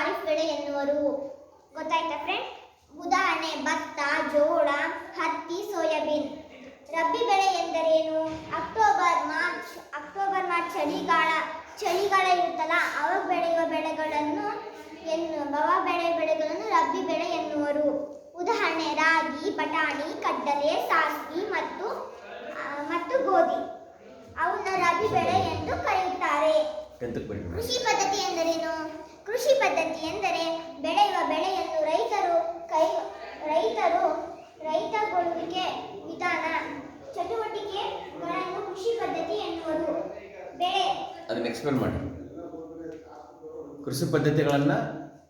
ಖಾರಿಫ್ ಬೆಳೆ ಎನ್ನುವರು. ಗೊತ್ತಾಯ್ತಾ ಫ್ರೆಂಡ್ ಉದಾಹರಣೆ ಭತ್ತ ಜೋಳ ಹತ್ತಿ ಸೋಯಾಬೀನ್. ರಬ್ಬಿ ಬೆಳೆ ಎಂದರೇನು? ಅಕ್ಟೋಬರ್ ಮಾರ್ಚ್ ಅಕ್ಟೋಬರ್ ಮಾರ್ಚ್ ಚಳಿಗಾಲ ಚಳಿಗಾಲ ಇರುತ್ತಲ್ಲ ಅವಾಗ ಬೆಳೆಯುವ ಬೆಳೆಗಳನ್ನು ಎನ್ನು ಬವ ಬೆಳೆ ಬೆಳೆಗಳನ್ನು ರಬ್ಬಿ ಬೆಳೆ ಎನ್ನುವರು. ಉದಾಹರಣೆ ರಾಗಿ ಬಟಾಣಿ ಕಡ್ಡಲೆ ಸಾಸಿವೆ ಮತ್ತು ಮತ್ತು ಗೋಧಿ. ಅವನ್ನ ರಬಿ ಬೆಳೆ ಎಂದು ಕರೆಯುತ್ತಾರೆ. ಕೃಷಿ ಪದ್ಧತಿ ಎಂದರೇನು? ಕೃಷಿ ಪದ್ಧತಿ ಎಂದರೆ ಬೆಳೆಯುವ ಬೆಳೆಯನ್ನು ರೈತರು ಕೈ ರೈತರು ರೈತಗೊಳ್ಳುವಿಕೆ ವಿಧಾನ ಚಟುವಟಿಕೆಗಳನ್ನು ಕೃಷಿ ಪದ್ಧತಿ ಎನ್ನುವರು ಬೆಳೆ ಅದನ್ನು ಎಕ್ಸ್ಪ್ಲೇನ್ ಮಾಡಿ. ಕೃಷಿ ಪದ್ಧತಿಗಳನ್ನು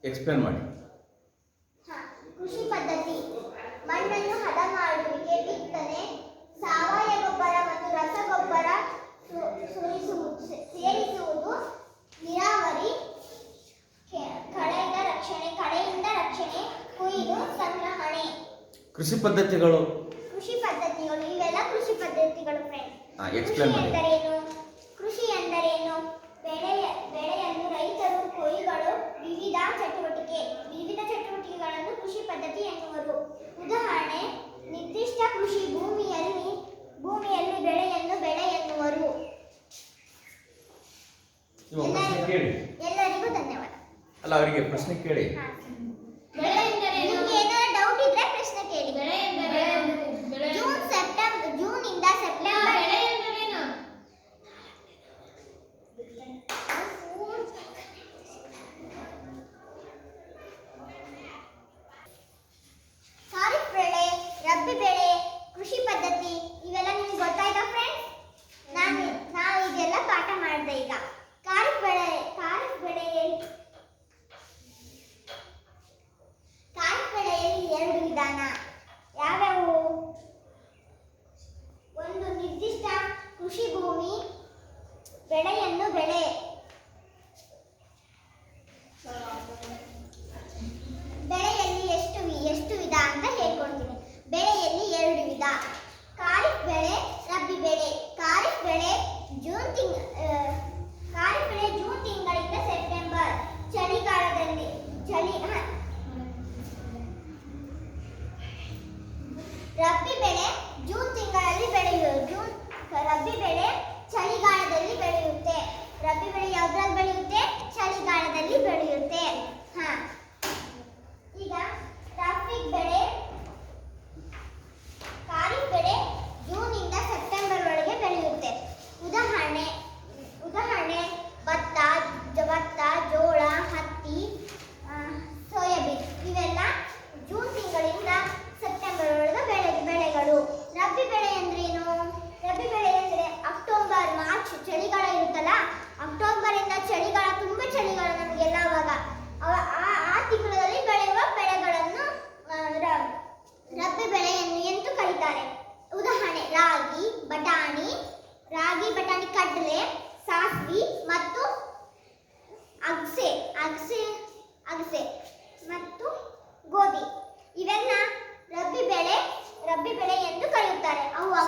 ಎಕ್ಸ್ಪ್ಲೇನ್ ಮಾಡಿ. ಹ, ಕೃಷಿ ಪದ್ಧತಿ. ಮಣ್ಣನ್ನು ಹದ ಮಾಡುವಿಕೆ ಬಿತ್ತನೆ ಸಾವಯವ ಗೊಬ್ಬರ ಮತ್ತು ರಸಗೊಬ್ಬರ ಸೇರಿಸುವುದು ನೀರಾವರಿ ಕೆ- ಕಳೆಯಿಂದ ರಕ್ಷಣೆ ಕಳೆಯಿಂದ ರಕ್ಷಣೆ ಕೊಯ್ಲು ಸಂಗ್ರಹಣೆ. ಕೃಷಿ ಪದ್ಧತಿಗಳು. ಕೃಷಿ ಪದ್ಧತಿಗಳು ಇವೆಲ್ಲ ಕೃಷಿ ಪದ್ಧತಿಗಳು ಫ್ರೆಂಡ್ ಹಾ, ಕೃಷಿ ಮಾಡಿ. ಎಂದರೇನು? ಕೃಷಿ ಎಂದರೇನು? ಬೆಳೆ ಬೆಳೆಯನ್ನು ರೈತರು ಕೊಯ್ಗಳು ವಿವಿಧ ಚಟುವಟಿಕೆ ವಿವಿಧ ಚಟುವಟಿಕೆಗಳನ್ನು ಕೃಷಿ ಪದ್ಧತಿ ಎನ್ನುವರು. ಉದಾಹರಣೆ ನಿರ್ದಿಷ್ಟ ಕೃಷಿ ಭೂಮಿಯಲ್ಲಿ ಭೂಮಿಯಲ್ಲಿ ಬೆಳೆಯನ್ನು ಬೆಳೆ ಎನ್ನುವರು. ಇವಾಗ ಪ್ರಶ್ನೆ ಕೇಳಿ. ಎಲ್ಲರಿಗೂ ಧನ್ಯವಾದ. ಅಲ್ಲ ಅವರಿಗೆ ಪ್ರಶ್ನೆ ಕೇಳಿ. ಹಾ.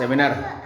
Seminar.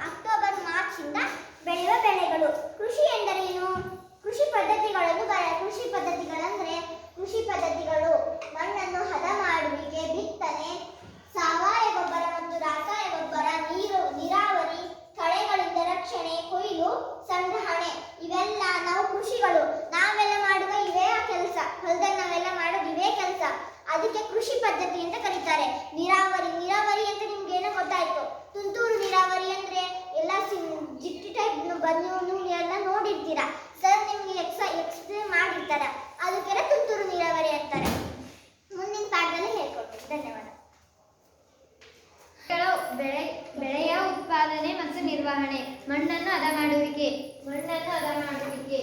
ನಿರ್ವಹಣೆ ಮಣ್ಣನ್ನು ಹದ ಮಾಡುವಿಕೆ ಮಣ್ಣನ್ನು ಹದ ಮಾಡುವಿಕೆ.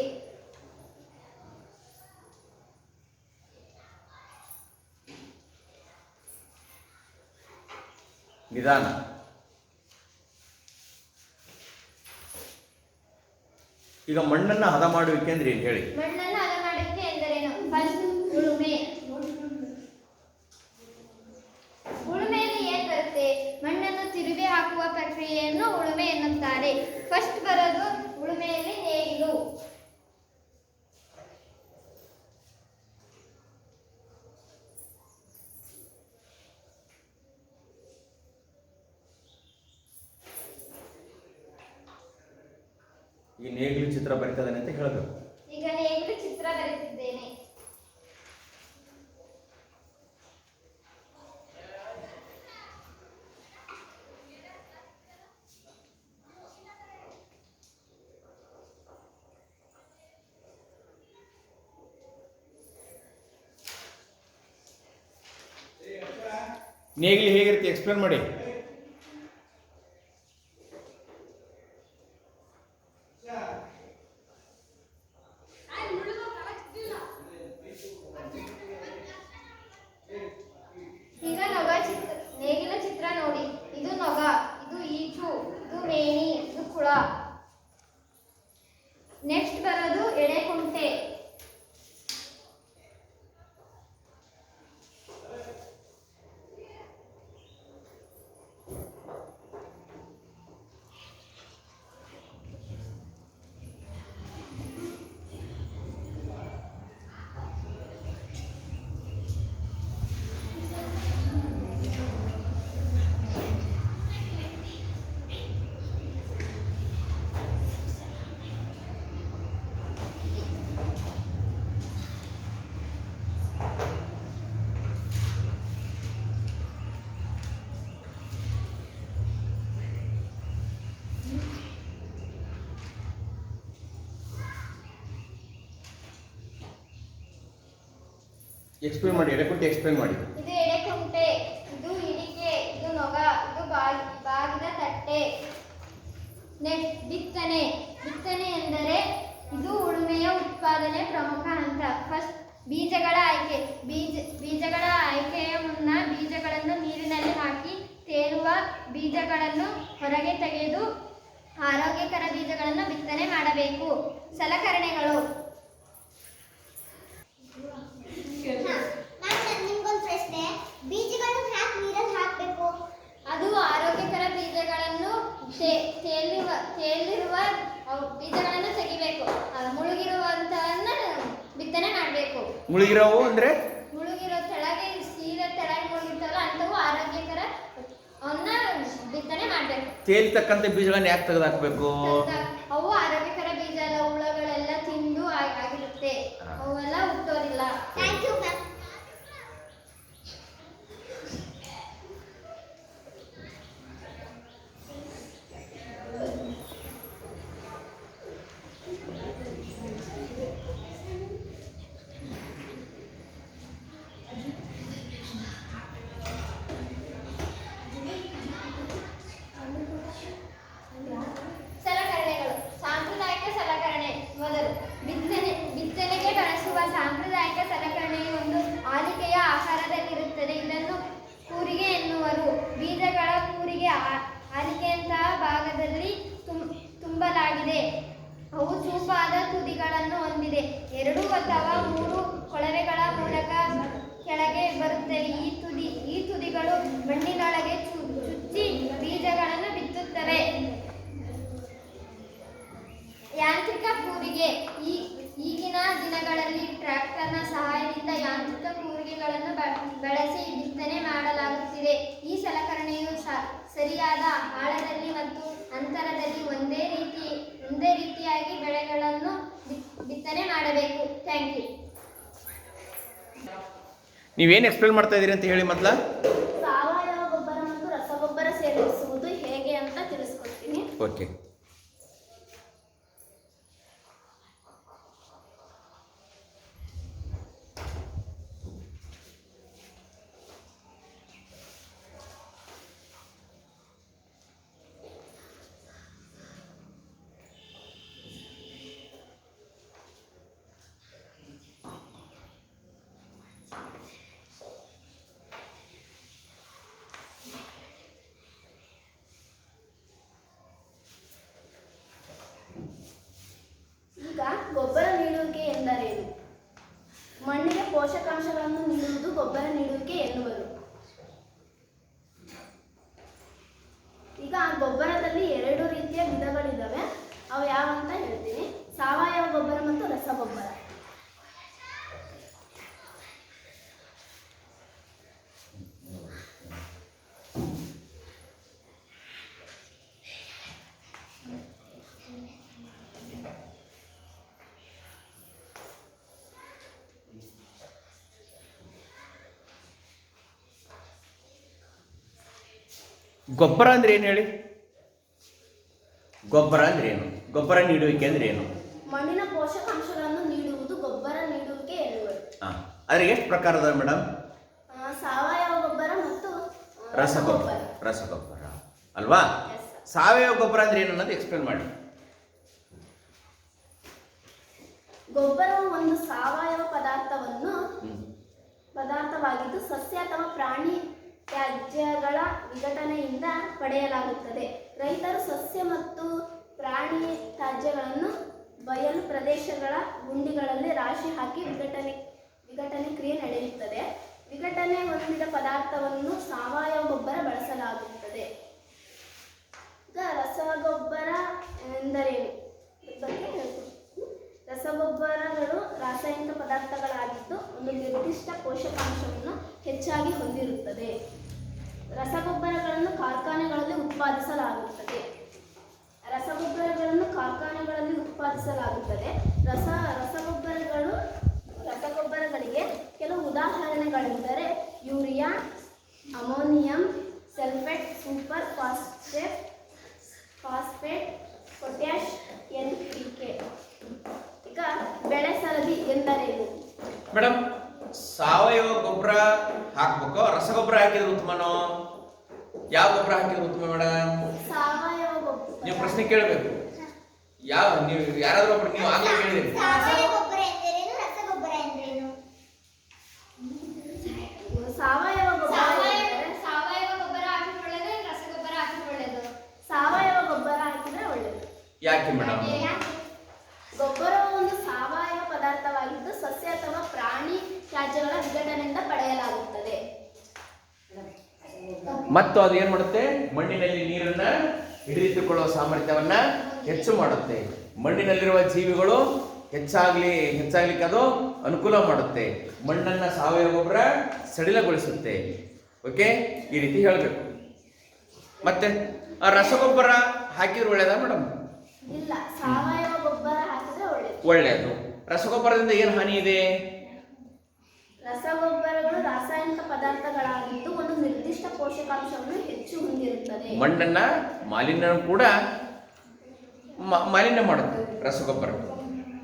ನಿಧಾನ. ಈಗ ಮಣ್ಣನ್ನು ಹದ ಮಾಡುವಿಕೆ ಅಂದ್ರೆ ಏನು ಹೇಳಿ? ಮಣ್ಣನ್ನು ಹದ ಮಾಡುವಿಕೆ ಎಂದರೇನು ಫಸ್ಟ್ ಉಳುಮೆ ಉಳುಮೆಯಲ್ಲಿ ಏನ್ ಬರುತ್ತೆ ಮಣ್ಣನ್ನು ತಿರುವಿ ಪ್ರಕ್ರಿಯೆಯನ್ನು ಉಳುಮೆ ಎನ್ನುತ್ತಾರೆ. ಫಸ್ಟ್ ಬರೋದು ಉಳುಮೆಯಲ್ಲಿ ನೇಗಿಲು ಈ ನೇಗಿಲು ಚಿತ್ರ ಬರೀತದಾನೆ ಅಂತ ಹೇಳಬೇಕು ಈಗ ನೇಗಿಲು ಚಿತ್ರ ಬರೆದಿದ್ದೇನೆ ನೇಗಿಲು ಹೇಗಿರುತ್ತೆ? ಎಕ್ಸ್ಪ್ಲೇನ್ ಮಾಡಿ ಈಗ ನೊಗ ಚಿತ್ರ ನೇಗಿಲ ಚಿತ್ರ ನೋಡಿ ಇದು ನೊಗ ಇದು ಈಚು ಇದು ಮೇಣಿ ಇದು ಕುಳ ನೆಕ್ಸ್ಟ್ ಬರೋದು ಎಡೆಕುಂಟೆ ಎಕ್ಸ್ಪ್ಲೇನ್ ಮಾಡಿ, ಎಡೆಕುಂಟೆ ಎಕ್ಸ್ಪ್ಲೇನ್ ಮಾಡಿ. ಇದು ಎಡೆಕುಂಟೆ, ಇದು ಹಿಡಿಕೆ ಇದು ನೊಗ, ಇದು ಬಾಗಿ ಬಾಗಿದ ತಟ್ಟೆ. ನೆಕ್ಸ್ಟ್ ಬಿತ್ತನೆ. ಬಿತ್ತನೆ ಎಂದರೆ ಇದು ಉಳುಮೆಯ ಉತ್ಪಾದನೆ ಪ್ರಮುಖ ಹಂತ. ಫಸ್ಟ್ ಬೀಜಗಳ ಆಯ್ಕೆ. ಬೀಜ, ಬೀಜಗಳ ಆಯ್ಕೆಯ ಮುನ್ನ ಬೀಜಗಳನ್ನು ನೀರಿನಲ್ಲಿ ಹಾಕಿ ತೇಲುವ ಬೀಜಗಳನ್ನು ಹೊರಗೆ ತೆಗೆದು ಆರೋಗ್ಯಕರ ಬೀಜಗಳನ್ನು ಬಿತ್ತನೆ ಮಾಡಬೇಕು. ಸಲಕರಣೆಗಳು ಹಾ, ಮ್ಯಾಮ್ ನಿಮ್ಗೊಂದು ಪ್ರಶ್ನೆ ಬೀಜಗಳನ್ನು ಹ್ಯಾಕ್ ನೀರಲ್ಲಿ ಹಾಕಬೇಕು ಅದು ಆರೋಗ್ಯಕರ ಬೀಜಗಳನ್ನು ತೇ- ತೇಲಿರುವ ತೇಲಿರುವ ಅವು ಬೀಜಗಳನ್ನು ತೆಗಿಬೇಕು. ಆ ಮುಳುಗಿರುವಂತವನ್ನ ಬಿತ್ತನೆ ಮಾಡಬೇಕು. ಮುಳುಗಿರೋವು ಅಂದ್ರೆ? ಮುಳುಗಿರೋ ಕೆಳಗೆ ಸೀರೆ ತೆಳಗೆ ಮುಳುಗಿರ್ತವಲ್ಲ ಅಂಥವು ಆರೋಗ್ಯಕರ ಅವನ್ನ ಬಿತ್ತನೆ ಮಾಡಬೇಕು. ತೇಲ್ತಕ್ಕಂಥ ಬೀಜಗಳನ್ನ ಯಾಕೆ ತೆಗೆದಾಕ್ಬೇಕು? ಅವು ಆರೋಗ್ಯಕರ ನೀವೇನು ಎಕ್ಸ್ಪ್ಲೇನ್ ಮಾಡ್ತಾ ಇದ್ದೀರಿ ಅಂತ ಹೇಳಿ ಮೊದಲ? ಸಾವಯವ ಗೊಬ್ಬರ ಮತ್ತು ರಸಗೊಬ್ಬರ ಸೇರಿಸುವುದು ಹೇಗೆ ಅಂತ ತಿಳಿಸ್ಕೊಡ್ತೀನಿ. ಓಕೆ ಗೊಬ್ಬರ ಅಂದ್ರೆ ಏನು ಹೇಳಿ? ಗೊಬ್ಬರ ಅಂದ್ರೆ ಏನು? ಗೊಬ್ಬರ ನೀಡುವಿಕೆ ಅಂದ್ರೆ ಏನು? ಮಣ್ಣಿನ ಪೋಷಕಾಂಶಗಳನ್ನು ನೀಡುವುದು ಗೊಬ್ಬರ ನೀಡುವಿಕೆ ಹಾಂ. ಅದ್ರ ಎಷ್ಟು ಪ್ರಕಾರ ಅದಾವೆ ಮೇಡಮ್ ಸಾವಯವ ಗೊಬ್ಬರ ಮತ್ತು ರಸಗೊಬ್ಬರ. ರಸಗೊಬ್ಬರ. ಅಲ್ವಾ? ಸಾವಯವ ಗೊಬ್ಬರ ಅಂದ್ರೆ ಏನು ಅನ್ನೋದು ಎಕ್ಸ್ಪ್ಲೇನ್ ಮಾಡಿ. ಗೊಬ್ಬರವು ಒಂದು ಸಾವಯವ ಪದಾರ್ಥವನ್ನು. ಪದಾರ್ಥವಾಗಿದ್ದು ಸಸ್ಯ ಅಥವಾ ಪ್ರಾಣಿ ತ್ಯಾಜ್ಯಗಳ ವಿಘಟನೆಯಿಂದ ಪಡೆಯಲಾಗುತ್ತದೆ. ರೈತರು ಸಸ್ಯ ಮತ್ತು ಪ್ರಾಣಿ ತ್ಯಾಜ್ಯಗಳನ್ನು ಬಯಲು ಪ್ರದೇಶಗಳ ಗುಂಡಿಗಳಲ್ಲಿ ರಾಶಿ ಹಾಕಿ ವಿಘಟನೆ ವಿಘಟನೆ ಕ್ರಿಯೆ ನಡೆಯುತ್ತದೆ. ವಿಘಟನೆ ಹೊಂದಿದ ಪದಾರ್ಥವನ್ನು ಸಾವಯವ ಗೊಬ್ಬರ ಬಳಸಲಾಗುತ್ತದೆ. ಈಗ ರಸಗೊಬ್ಬರ ಎಂದರೇನು? ಬಗ್ಗೆ ರಸಗೊಬ್ಬರಗಳು ರಾಸಾಯನಿಕ ಪದಾರ್ಥಗಳಾಗಿದ್ದು ಒಂದು ನಿರ್ದಿಷ್ಟ ಪೋಷಕಾಂಶವನ್ನು ಹೆಚ್ಚಾಗಿ ಹೊಂದಿರುತ್ತದೆ. ರಸಗೊಬ್ಬರಗಳನ್ನು ಕಾರ್ಖಾನೆಗಳಲ್ಲಿ ಉತ್ಪಾದಿಸಲಾಗುತ್ತದೆ. ರಸಗೊಬ್ಬರಗಳನ್ನು ಕಾರ್ಖಾನೆಗಳಲ್ಲಿ ಉತ್ಪಾದಿಸಲಾಗುತ್ತದೆ. ರಸ ರಸಗೊಬ್ಬರಗಳು ರಸಗೊಬ್ಬರಗಳಿಗೆ ಕೆಲವು ಉದಾಹರಣೆಗಳೆಂದರೆ urea ammonium sulphate super phosphate phosphate potash N P K ಈಗ ಬೆಳೆ ಸರದಿ ಎಂದರೇನು ಮೇಡಮ್ ಸಾವಯವ ಗೊಬ್ಬರ ಹಾಕ್ಬೇಕು ರಸಗೊಬ್ಬರ ಹಾಕಿದ್ರೆ ಉತ್ತಮನೋ ಯಾವ ಗೊಬ್ಬರ ಹಾಕಿದ್ರೆ ಉತ್ತಮ ಮೇಡಮ್ ಸಾವಯವ ನೀವು ಗೊಬ್ಬರ ಪ್ರಶ್ನೆ ಕೇಳಬೇಕು ಯಾವ ನೀವು ಯಾರಾದ್ರೂ ಒಬ್ರು ನೀವು ಆಗ್ಲೇ ಹೇಳಿದ್ರಿ. ಸಾವಯವ ಗೊಬ್ಬರ ಎಂದರೇನು ರಸಗೊಬ್ಬರ ಎಂದರೇನು? ಸಾವಯವ ಗೊಬ್ಬರ ಸಾವಯವ ಗೊಬ್ಬರ ಹಾಕಿದ್ರೆ ಒಳ್ಳೇದು ರಸಗೊಬ್ಬರ ಹಾಕಿದ್ರೆ ಒಳ್ಳೇದು? ಸಾವಯವ ಗೊಬ್ಬರ ಹಾಕಿದ್ರೆ ಒಳ್ಳೆಯದು ಯಾಕೆ ಮೇಡಮ್? ಯಾಕೆ? ಗೊಬ್ಬರವು ಒಂದು ಸಾವಯವ ಪದಾರ್ಥವಾಗಿದ್ದು ಸಸ್ಯ ಅಥವಾ ಪ್ರಾಣಿ ತ್ಯಾಜ್ಯಗಳ ವಿಘಟನೆಯಿಂದ ಪಡೆಯಲಾಗುತ್ತದೆ. ಮತ್ತು ಅದು ಏನ್ ಮಾಡುತ್ತೆ? ಮಣ್ಣಿನಲ್ಲಿ ನೀರನ್ನ ಹಿಡಿದಿಟ್ಟುಕೊಳ್ಳುವ ಸಾಮರ್ಥ್ಯವನ್ನ ಹೆಚ್ಚು ಮಾಡುತ್ತೆ. ಮಣ್ಣಿನಲ್ಲಿರುವ ಜೀವಿಗಳು ಹೆಚ್ಚಾಗ್ಲಿ ಹೆಚ್ಚಾಗ್ಲಿಕ್ಕೆ ಅದು ಅನುಕೂಲ ಮಾಡುತ್ತೆ. ಮಣ್ಣನ್ನ ಸಾವಯವ ಗೊಬ್ಬರ ಸಡಿಲಗೊಳಿಸುತ್ತೆ. ಓಕೆ ಈ ರೀತಿ ಹೇಳಬೇಕು. ಮತ್ತೆ ಆ ರಸಗೊಬ್ಬರ ಹಾಕಿದ್ರೆ ಒಳ್ಳೇದಾ ಮೇಡಮ್ ಒಳ್ಳೆಯದು ರಸಗೊಬ್ಬರದಿಂದ ಏನು ಹಾನಿ ಇದೆ? ರಸಗೊಬ್ಬರಗಳು ರಾಸಾಯನಿಕ ಪದಾರ್ಥಗಳಾಗಿದ್ದು ಒಂದು ನಿರ್ದಿಷ್ಟ ಪೋಷಕಾಂಶವನ್ನು ಹೆಚ್ಚು ಹೊಂದಿರುತ್ತದೆ ಮಣ್ಣನ್ನ ಮಾಲಿನ್ಯ ಕೂಡ ಮಾಲಿನ್ಯ ಮಾಡುತ್ತೆ ರಸಗೊಬ್ಬರ.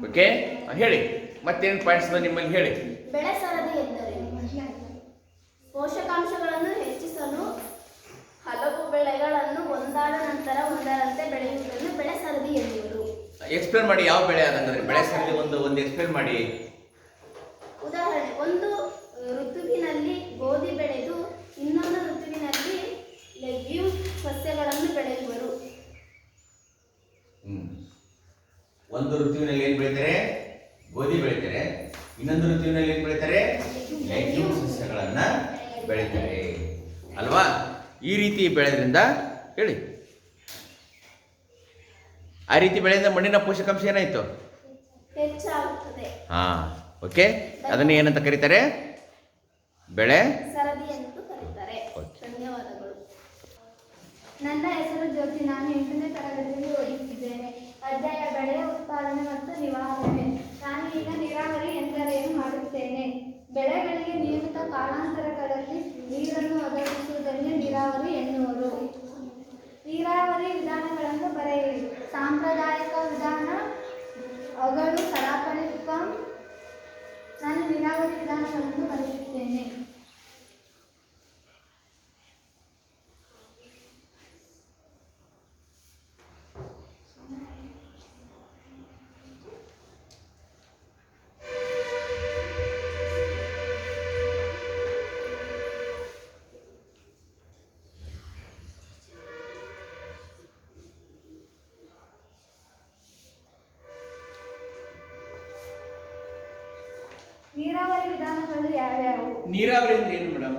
ಓಕೆ ಹೇಳಿ. ಮತ್ತೇನು ಪಾಯಿಂಟ್ಸ್ ನಿಮ್ಮಲ್ಲಿ ಹೇಳಿ. ಬೆಳೆ ಸರದಿ ಎಂದರೆ ಪೋಷಕಾಂಶಗಳನ್ನು ಹೆಚ್ಚಿಸಲು ಹಲವು ಬೆಳೆಗಳನ್ನು ಒಂದಾದ ನಂತರ ಒಂದರಂತೆ ಬೆಳೆಯುವುದನ್ನು ಬೆಳೆ ಸರದಿ ಎನ್ನುವರು ಎಕ್ಸ್ಪ್ಲೇನ್ ಮಾಡಿ ಯಾವ ಬೆಳೆ ಅದಂದ್ರೆ ಬೆಳೆ ಸರದಿ ಒಂದು ಒಂದು ಎಕ್ಸ್ಪ್ಲೇನ್ ಮಾಡಿ. ಉದಾಹರಣೆ ಒಂದು ಋತುವಿನಲ್ಲಿ ಗೋಧಿ ಬೆಳೆದು ಇನ್ನೊಂದು ಋತುವಿನಲ್ಲಿ ಲೆಗ್ಯೂಮ್ ಸಸ್ಯಗಳನ್ನು ಬೆಳೆಯುವರು ಹ್ಮ್. ಒಂದು ಋತುವಿನಲ್ಲಿ ಏನು ಬೆಳಿತಾರೆ? ಗೋಧಿ ಬೆಳಿತಾರೆ. ಇನ್ನೊಂದು ಋತುವಿನಲ್ಲಿ ಏನು ಬೆಳಿತಾರೆ? ಲೆಗ್ಯೂಮ್ ಸಸ್ಯಗಳನ್ನು ಬೆಳಿತಾರೆ. ಅಲ್ವಾ? ಈ ರೀತಿ ಬೆಳೆದ್ರಿಂದ ಹೇಳಿ. ಆ ರೀತಿ ಬೆಳೆಯಿಂದ ಮಣ್ಣಿನ ಪೋಷಕಾಂಶ ಏನಾಯಿತು? ಹಾ ಓಕೆ. ಅದನ್ನ ಏನಂತ ಕರೀತಾರೆ? ಬೆಳೆ ಸರದಿ ಎಂದು ಕರೀತಾರೆ ಓಕೆ. ಧನ್ಯವಾದಗಳು ನನ್ನ ಹೆಸರು ಜ್ಯೋತಿ. ನಾನು ಎಂಟನೇ ತರಗತಿಯಲ್ಲಿ ಓದುತ್ತಿದ್ದೇನೆ ಅಧ್ಯಾಯ ಬೆಳೆ ಉತ್ಪಾದನೆ ಮತ್ತು ನಿವಾರಣೆ. ನಾನು ಈಗ ನೀರಾವರಿ ಎಂದರೇನು ಮಾಡುತ್ತೇನೆ. ಬೆಳೆಗಳಿಗೆ ನಿಯಮಿತ ಕಾಲಾಂತರಗಳಲ್ಲಿ ನೀರನ್ನು ಒದಗಿಸುವುದನ್ನೇ ನೀರಾವರಿ ಎನ್ನುವರು. ನೀರಾವರಿ ವಿಧಾನಗಳನ್ನು ಬರೆಯಿರಿ. ಸಾಂಪ್ರದಾಯಿಕ ವಿಧಾನ ಅಗಳು ಸರಾಸರಿ ಪಂಪ್ ನಾನು ನೀರಾವರಿ ವಿಧಾನಗಳನ್ನು ಬರೆಯುತ್ತೇನೆ. ವಿಧಾನಗಳು ಯಾವ್ಯಾವು ನೀರಾವರಿ ಅಂದ್ರೆ ಏನು ಮೇಡಮ್?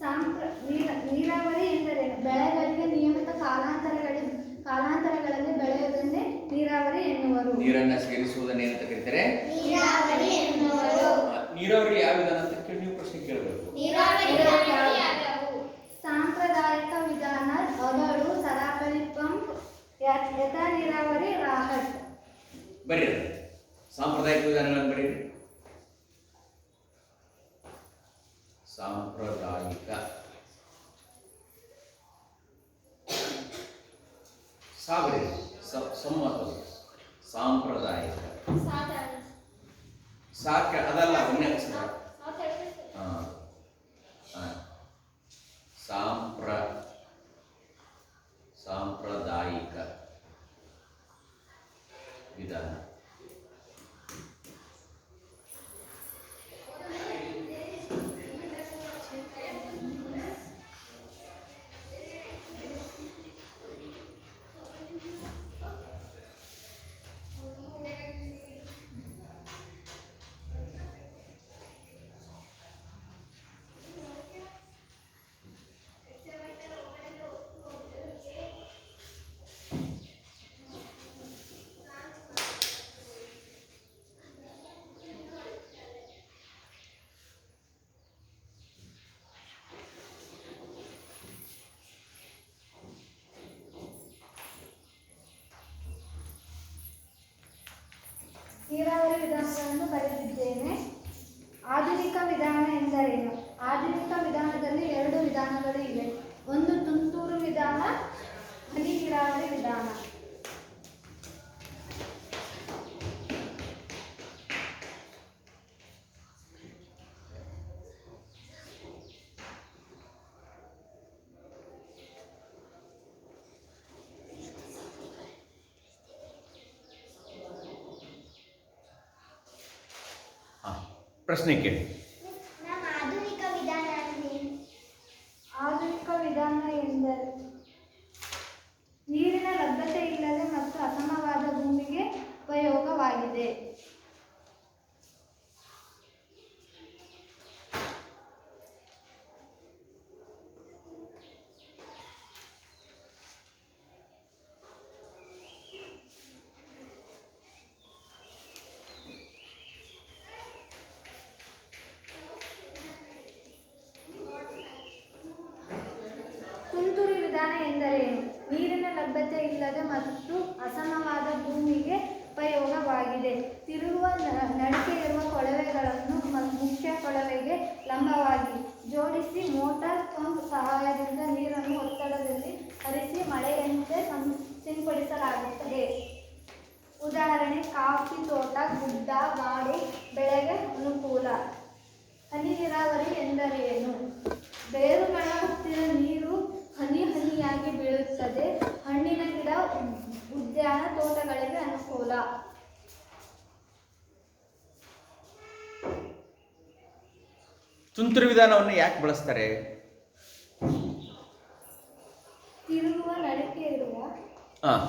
ಸಾಂಪ್ರ ನೀರ- ನೀರಾವರಿ ಎಂದರೆ ಬೆಳೆಗಳಿಗೆ ನಿಯಮಿತ ಕಾಲಾಂತರಗಳಲ್ಲಿ ಕಾಲಾಂತರಗಳಲ್ಲಿ ಬೆಳೆಯುವುದನ್ನೇ ನೀರಾವರಿ ಎನ್ನುವರು. ನೀರನ್ನ ಸೇರಿಸುವುದನ್ನೇ ಏನಂತ ಕರೀತಾರೆ. ನೀರಾವರಿ ಎನ್ನುವರು. ನೀರಾವರಿ ಯಾವ ವಿಧಾನ ಅಂತ ಕೇಳಿ ನೀವು ಪ್ರಶ್ನೆ ಕೇಳಬೇಕು. ನೀರಾವರಿ? ಸಾಂಪ್ರದಾಯಿಕ ವಿಧಾನ ಅಗಳು ಸರಾಪರಿ ಪಂಪ್ ಯ- ಯಥ ನೀರಾವರಿ ರಾಹಟ್ ಬರೀ ಸಾಂಪ್ರದಾಯಿಕ ವಿಧಾನಗಳನ್ನು ಬರೀರಿ ಸಾಂಪ್ರದಾಯಿಕ ಸಾಗರಿ ಸಮ್ಮತ ಸಾಂಪ್ರದಾಯಿಕ ಸಾಕ ಅದಲ್ಲ ಒಂದೇ ಅಕ್ಷರ ಹಾ. ಹಾ. ಸಾಂಪ್ರ ಸಾಂಪ್ರದಾಯಿಕ ವಿಧಾನ ನೀರಾವರಿ ವಿಧಾನಗಳನ್ನು ಬರೆದಿದ್ದೇನೆ. ಆಧುನಿಕ ವಿಧಾನ ಎಂದರೇನು? ಆಧುನಿಕ ವಿಧಾನದಲ್ಲಿ ಎರಡು ವಿಧಾನಗಳು ಇವೆ. ಒಂದು ತುಂತುರು ವಿಧಾನ ಹನಿ ನೀರಾವರಿ ವಿಧಾನ ಹಾ. ಪ್ರಶ್ನೆ ಕೇಳಿ. ನಮ್ಮ ಆಧುನಿಕ ವಿಧಾನ ಆಧುನಿಕ ವಿಧಾನ ಎಂದರೆ ನೀರಿನ ಲಭ್ಯತೆ ಇಲ್ಲದೆ ಮತ್ತು ಅಸಮವಾದ ಭೂಮಿಗೆ ಉಪಯೋಗವಾಗಿದೆ ತುಂತುರು ವಿಧಾನ ಎಂದರೇನು ನೀರಿನ ಲಭ್ಯತೆ ಇಲ್ಲದೆ ಮತ್ತು ಅಸಮವಾದ ಭೂಮಿಗೆ ಉಪಯೋಗವಾಗಿದೆ ತಿರುಗುವ ನ- ನಡಿಕೆ ಇರುವ ಕೊಳವೆಗಳನ್ನು ಮ- ಮುಖ್ಯ ಕೊಳವೆಗೆ ಲಂಬವಾಗಿ ಜೋಡಿಸಿ ಮೋಟಾರ್ ಪಂಪ್ ಸಹಾಯದಿಂದ ನೀರನ್ನು ಒತ್ತಡದಲ್ಲಿ ಹರಿಸಿ ಮಳೆಯಂತೆ ಸಂ- ಸಿಂಪಡಿಸಲಾಗುತ್ತದೆ ಉದಾಹರಣೆ ಕಾಫಿ ತೋಟ ಗುಡ್ಡ ಗಾಡು ಬೆಳೆಗೆ ಅನುಕೂಲ ಹನಿ ನೀರಾವರಿ ಎಂದರೇನು ಬೇರುಗಳ ಹತ್ತಿರ ನೀರು ಹನಿ ಹನಿಯಾಗಿ ಬೀಳುತ್ತದೆ ಹಣ್ಣಿನ ಗಿಡ ಉದ್- ಉದ್ಯಾನ ತೋಟಗಳಿಗೆ ಅನುಕೂಲ ತುಂತುರು ವಿಧಾನವನ್ನು ಯಾಕೆ ಬಳಸ್ತಾರೆ? ತಿರುಗುವ ನಡಿಕೆ ಇರುವ ಹಾಂ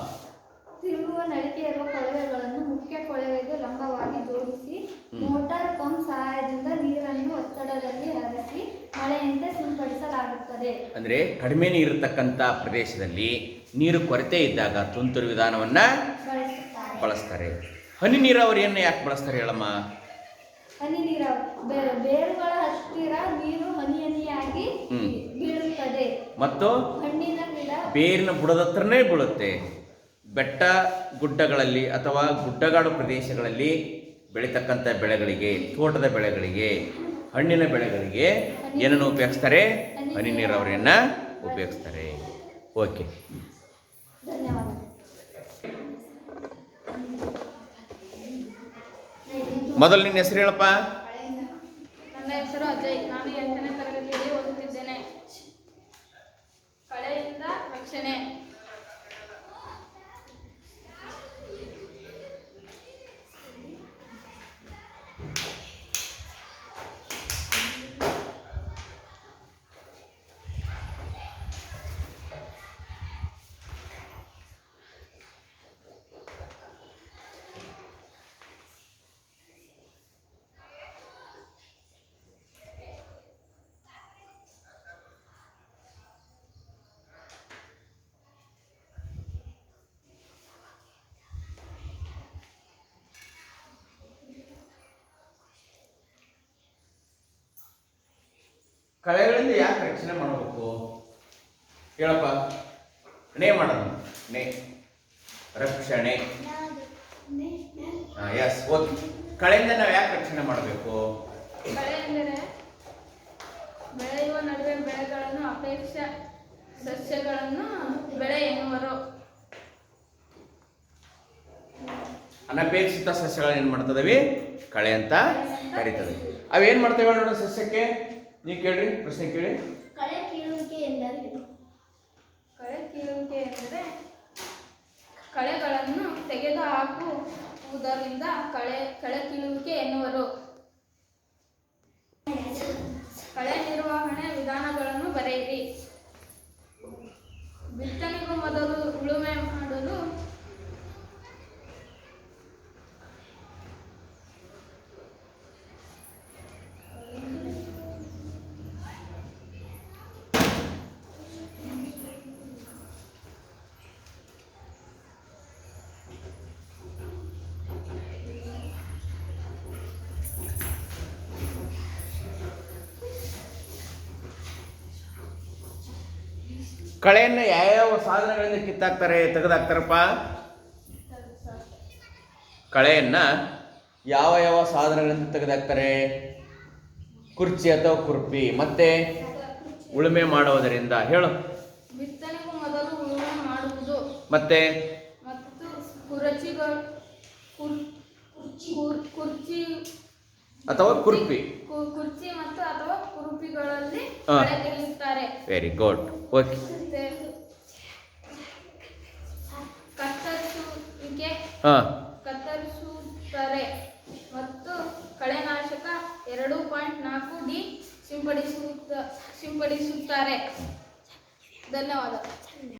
ತಿರುಗುವ ನಡಿಕೆ ಇರುವ ಕೊಳವೆಗಳನ್ನು ಮುಖ್ಯ ಕೊಳವೆಗೆ ಲಂಬವಾಗಿ ಜೋಡಿಸಿ ಮೋಟಾರ್ ಪಂಪ್ ಸಹಾಯದಿಂದ ನೀರನ್ನು ಒತ್ತಡದಲ್ಲಿ ಹರಿಸಿ ಮಳೆಯಂತೆ ಸಿಂಪಡಿಸಲಾಗುತ್ತದೆ. ಅಂದ್ರೆ ಕಡಿಮೆ ನೀರಿರ್ತಕ್ಕಂಥ ಪ್ರದೇಶದಲ್ಲಿ ನೀರು ಕೊರತೆ ಇದ್ದಾಗ ತುಂತುರು ವಿಧಾನವನ್ನ ಬಳಸ್ತಾರೆ. ಹನಿ ನೀರಾವರಿಯನ್ನು ಯಾಕೆ ಬಳಸ್ತಾರೆ ಹೇಳಮ್ಮ? ಹನಿ ನೀರಾವರಿ ಬೇರುಗಳ ಹತ್ತಿರ ನೀರು ಹನಿ ಹನಿಯಾಗಿ ಬೀಳುತ್ತದೆ. ಮತ್ತು ಹಣ್ಣಿನ ಗಿಡ ಬೇರಿನ ಬುಡದ ಹತ್ರನೇ ಬೀಳುತ್ತೆ. ಬೆಟ್ಟ ಗುಡ್ಡಗಳಲ್ಲಿ ಅಥವಾ ಗುಡ್ಡಗಾಡು ಪ್ರದೇಶಗಳಲ್ಲಿ ಬೆಳೀತಕ್ಕಂಥ ಬೆಳೆಗಳಿಗೆ ತೋಟದ ಬೆಳೆಗಳಿಗೆ ಹಣ್ಣಿನ ಬೆಳೆಗಳಿಗೆ ಏನನ್ನು ಉಪಯೋಗಿಸ್ತಾರೆ? ಹನಿ ನೀರಾವರಿಯನ್ನು ಉಪಯೋಗಿಸ್ತಾರೆ. ಓಕೆ. ಧನ್ಯವಾದ ಮೊದಲು ನಿನ್ನ ಹೆಸರು ಹೇಳಪ್ಪ. ನನ್ನ ಹೆಸರು ಅಜಯ್. ನಾನು ಎಂಟನೇ ತರಗತಿಯಲ್ಲಿ ಓದುತ್ತಿದ್ದೇನೆ. ಕಳೆಯಿಂದ ರಕ್ಷಣೆ. ಕಳೆಗಳಿಂದ ಯಾಕೆ ರಕ್ಷಣೆ ಮಾಡಬೇಕು? ಹೇಳಪ್ಪ. ನೇ ಮಾಡೋದು. ನೇ. ರಕ್ಷಣೆ. ಎಸ್ ಓಕೆ ಕಳೆಯಿಂದ ನಾವು ಯಾಕೆ ರಕ್ಷಣೆ ಮಾಡಬೇಕು? ಬೆಳೆಯುವ ನಡುವೆ ಬೆಳೆಗಳನ್ನು ಅಪೇಕ್ಷ ಸಸ್ಯಗಳನ್ನು ಬೆಳೆ ಎನ್ನುವರು. ಅನಪೇಕ್ಷಿತ ಸಸ್ಯಗಳನ್ನ ಏನ್ ಮಾಡ್ತದವಿ? ಕಳೆ ಅಂತ ಕರಿತದೆ. ಅವೇನ್ ಮಾಡ್ತೇವೆ ನೋಡೋಣ ಸಸ್ಯಕ್ಕೆ? ನೀವು ಕೇಳ್ರಿ ಪ್ರಶ್ನೆ ಕೇಳಿ. ಕಳೆ ಕೀಳುವಿಕೆ ಎಂದರೇನು ಕಳೆ ಕೀಳುವಿಕೆ ಎಂದರೆ ಕಳೆಗಳನ್ನು ತೆಗೆದುಹಾಕುವುದರಿಂದ ಕಳೆ ಕಳೆ ಕೀಳುವಿಕೆ ಎನ್ನುವರು. ಕಳೆ ನಿರ್ವಹಣೆ ವಿಧಾನಗಳನ್ನು ಬರೆಯಿರಿ. ಬಿತ್ತನೆಗೂ ಮೊದಲು ಉಳುಮೆ ಮಾಡಲು ಕಳೆಯನ್ನ ಯಾವ್ಯಾವ ಸಾಧನಗಳಿಂದ ಕಿತ್ತಾಕ್ತಾರೆ ತೆಗೆದಾಕ್ತಾರಪ್ಪ? ಕಳೆಯನ್ನ ಯಾವ ಯಾವ ಸಾಧನಗಳಿಂದ ತೆಗೆದಾಕ್ತಾರೆ? ಕುರ್ಚಿ ಅಥವಾ ಕುರ್ಪಿ. ಮತ್ತೆ ಉಳುಮೆ ಮಾಡುವುದರಿಂದ. ಹೇಳು. ಮತ್ತೆ? ಕುರ್ಚಿ ಅಥವಾ ಕುರ್ಪಿ. ಕುರ್ಚಿ ಮತ್ತು ಅಥವಾ ಕುರುಪಿಗಳಲ್ಲಿ ಹಾ. ವೆರಿ ಗುಡ್ ಓಕೆ ಕತ್ತರಿಸುವಿಕೆ ಹಾ. ಕತ್ತರಿಸುತ್ತಾರೆ ಮತ್ತು ಕಳೆನಾಶಕ ಎರಡು ಪಾಯಿಂಟ್ ನಾಲ್ಕು ಡಿ ಸಿಂಪಡಿಸುತ್ತ ಸಿಂಪಡಿಸುತ್ತಾರೆ. ಧನ್ಯವಾದ.